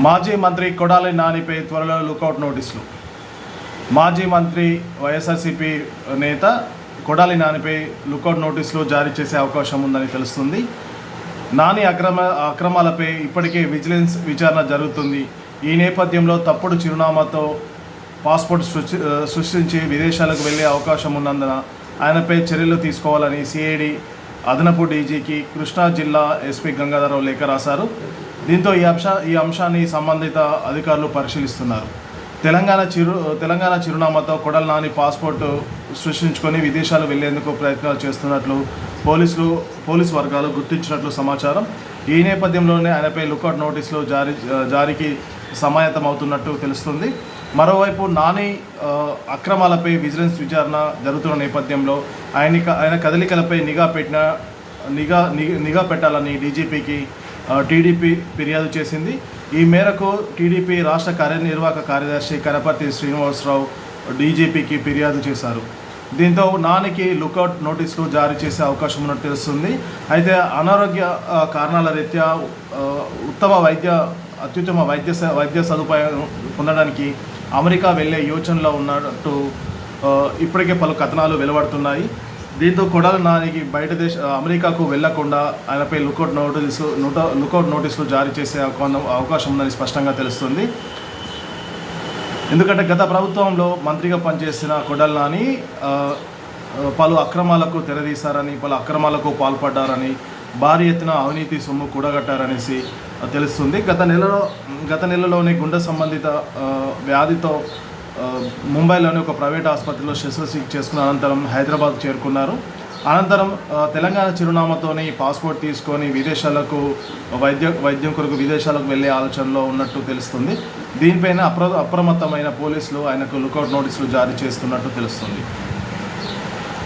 మాజీ మంత్రి కొడాలి నానిపై త్వరలో లుకౌట్ నోటీసులు. మాజీ మంత్రి వైఎస్ఆర్సీపీ నేత కొడాలి నానిపై లుకౌట్ నోటీసులు జారీ చేసే అవకాశం ఉందని తెలుస్తుంది. నాని అక్రమ అక్రమాలపై ఇప్పటికే విజిలెన్స్ విచారణ జరుగుతుంది. ఈ నేపథ్యంలో తప్పుడు చిరునామాతో పాస్పోర్ట్ సృష్టి సృష్టించి విదేశాలకు వెళ్ళే అవకాశం ఉన్నందున ఆయనపై చర్యలు తీసుకోవాలని సిఐడి అదనపు డీజీకి కృష్ణా జిల్లా ఎస్పీ గంగాధరరావు లేఖ రాశారు. దీంతో ఈ అంశ ఈ అంశాన్ని సంబంధిత అధికారులు పరిశీలిస్తున్నారు. తెలంగాణ చిరు తెలంగాణ చిరునామాతో కొడల్ నాని పాస్పోర్ట్ సృష్టించుకొని విదేశాలు వెళ్ళేందుకు ప్రయత్నాలు చేస్తున్నట్లు పోలీసులు పోలీసు వర్గాలు గుర్తించినట్లు సమాచారం. ఈ నేపథ్యంలోనే ఆయనపై లుకౌట్ నోటీసులు జారీ జారీకి సమాయత్తమవుతున్నట్టు తెలుస్తుంది. మరోవైపు నాని అక్రమాలపై విజిలెన్స్ విచారణ జరుగుతున్న నేపథ్యంలో ఆయన ఆయన కదలికలపై నిఘా పెట్టిన నిఘా ని- నిఘా పెట్టాలని డీజీపీకి టీడీపీ ఫిర్యాదు చేసింది. ఈ మేరకు టీడీపీ రాష్ట్ర కార్యనిర్వాహక కార్యదర్శి కనపర్తి శ్రీనివాసరావు డీజీపీకి ఫిర్యాదు చేశారు. దీంతో నానికి లుకౌట్ నోటీసులు జారీ చేసే అవకాశం ఉన్నట్టు తెలుస్తుంది. అయితే అనారోగ్య కారణాల రీత్యా ఉత్తమ వైద్య అత్యుత్తమ వైద్య స- వైద్య సదుపాయం పొందడానికి అమెరికా వెళ్ళే యోచనలో ఉన్నట్టు ఇప్పటికే పలు కథనాలు వెలువడుతున్నాయి. దీంతో కొడాలి నానికి బయట దేశ అమెరికాకు వెళ్ళకుండా ఆయనపై లుకౌట్ నోటీసు నోట లుకౌట్ నోటీసులు జారీ చేసే అవకా- అవకాశం ఉందని స్పష్టంగా తెలుస్తుంది. ఎందుకంటే గత ప్రభుత్వంలో మంత్రిగా పనిచేసిన కొడాలి నాని పలు అక్రమాలకు తెరదీశారని పలు అక్రమాలకు పాల్పడ్డారని భారీ ఎత్తున అవినీతి సొమ్ము కూడగట్టారనేసి తెలుస్తుంది. గత నెలలో గత నెలలోనే గుండె సంబంధిత వ్యాధితో ముంబైలోని ఒక ప్రైవేట్ ఆసుపత్రిలో శస్త్రచికిత్స చేసుకున్న అనంతరం హైదరాబాద్ చేరుకున్నారు. అనంతరం తెలంగాణ చిరునామాతోని పాస్పోర్ట్ తీసుకొని విదేశాలకు వైద్య వైద్యం కొరకు విదేశాలకు వెళ్ళే ఆలోచనలో ఉన్నట్టు తెలుస్తుంది. దీనిపైన అప్ర అప్రమత్తమైన పోలీసులు ఆయనకు లుకౌట్ నోటీసులు జారీ చేస్తున్నట్టు తెలుస్తుంది.